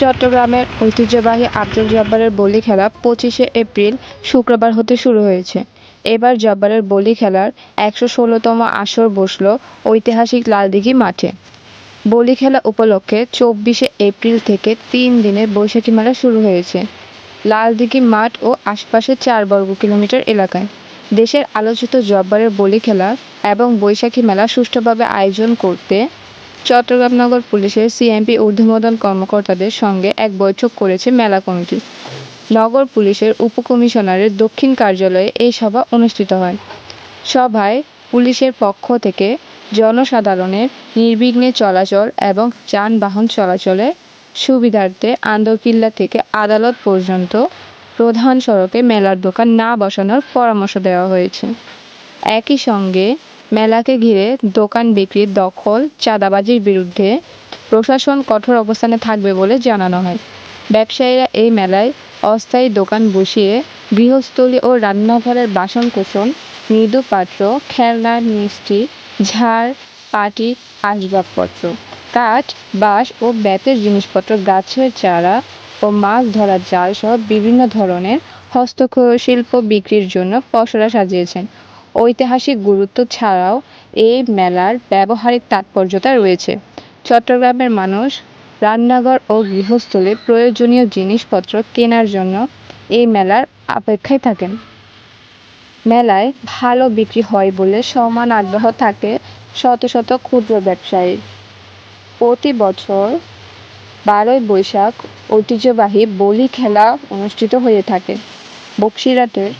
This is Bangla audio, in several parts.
চট্টগ্রামের ঐতিহ্যবাহী আব্দুল জব্বারের বলি খেলা পঁচিশে এপ্রিল শুক্রবার হতে শুরু হয়েছে। এবার জব্বারের বলি খেলার একশো ষোলোতম আসর বসল ঐতিহাসিক লালদিঘি মাঠে। বলি খেলা উপলক্ষে চব্বিশে এপ্রিল থেকে তিন দিনের বৈশাখী মেলা শুরু হয়েছে। লালদিঘি মাঠ ও আশপাশের চার বর্গ কিলোমিটার এলাকায়। দেশের আলোচিত জব্বারের বলি খেলা এবং বৈশাখী মেলা সুষ্ঠুভাবে আয়োজন করতে চট্টগ্রাম নগর পুলিশের সিএমপি ঊর্ধ্বতন কর্মকর্তাদের সঙ্গে এক বৈঠক করেছে মেলা কমিটি। নগর পুলিশের উপকমিশনারের দক্ষিণ কার্যালয়ে এই সভা অনুষ্ঠিত হয়। সভায় পুলিশের পক্ষ থেকে জনসাধারণের নির্বিঘ্নে চলাচল এবং যানবাহন চলাচলের সুবিধার্থে আন্দরকিল্লা থেকে আদালত পর্যন্ত প্রধান সড়কে মেলার দোকান না বসানোর পরামর্শ দেওয়া হয়েছে। একই সঙ্গে মেলাকে ঘিরে দোকান বিক্রির দখল, চাঁদাবাজির বিরুদ্ধে প্রশাসন কঠোর অবস্থানে থাকবে বলে জানানো হয়। ব্যবসায়ীরা এই মেলায় অস্থায়ী দোকান বসিয়ে গৃহস্থলী ও রান্নাঘরের বাসনকোসন, মৃদু পাত্র, খেলনা, মিষ্টি, ঝাড়, পাটি, আসবাবপত্র, কাঠ, বাঁশ ও বেতের জিনিসপত্র, গাছের চারা ও মাছ ধরার জাল সহ বিভিন্ন ধরনের হস্তশিল্প বিক্রির জন্য পসরা সাজিয়েছেন। ঐতিহাসিক গুরুত্ব ছাড়াও এই মেলার ব্যবহারিক তাৎপর্যতা রয়েছে। চট্টগ্রামের মানুষ রান্নাঘর ও গৃহস্থলে প্রয়োজনীয় জিনিসপত্র কেনার জন্য এই মেলার অপেক্ষায় থাকেন। মেলায় ভালো বিক্রি হয় বলে সমান আগ্রহ থাকে শত শত ক্ষুদ্র ব্যবসায়ীর প্রতি বছর বারোই বৈশাখ ঐতিহ্যবাহী বলি খেলা অনুষ্ঠিত হয়ে থাকে। বক্সিরহাটের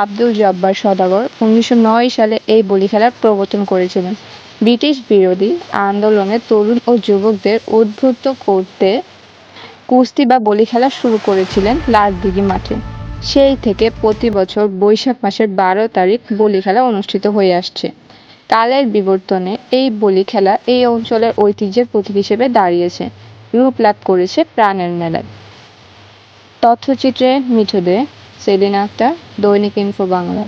আব্দুল জব্বার সদাগর উনিশশো নয় সালে এই বলি খেলার প্রবর্তন করেছিলেন। ব্রিটিশ বিরোধী আন্দোলনে তরুণ ও যুবকদের উদ্বুদ্ধ করতে কুস্তি বা বলি খেলা শুরু করেছিলেন লালদিঘি মাঠে। সেই থেকে প্রতি বছর বৈশাখ মাসের বারো তারিখ বলি খেলা অনুষ্ঠিত হয়ে আসছে। কালের বিবর্তনে এই বলি খেলা এই অঞ্চলের ঐতিহ্যের প্রতীক হিসেবে দাঁড়িয়েছে। রূপ লাভ করেছে প্রাণের মেলায়। তথ্যচিত্রে মিঠু দে সেলিনা আক্তার দৈনিক ইনফো বাংলা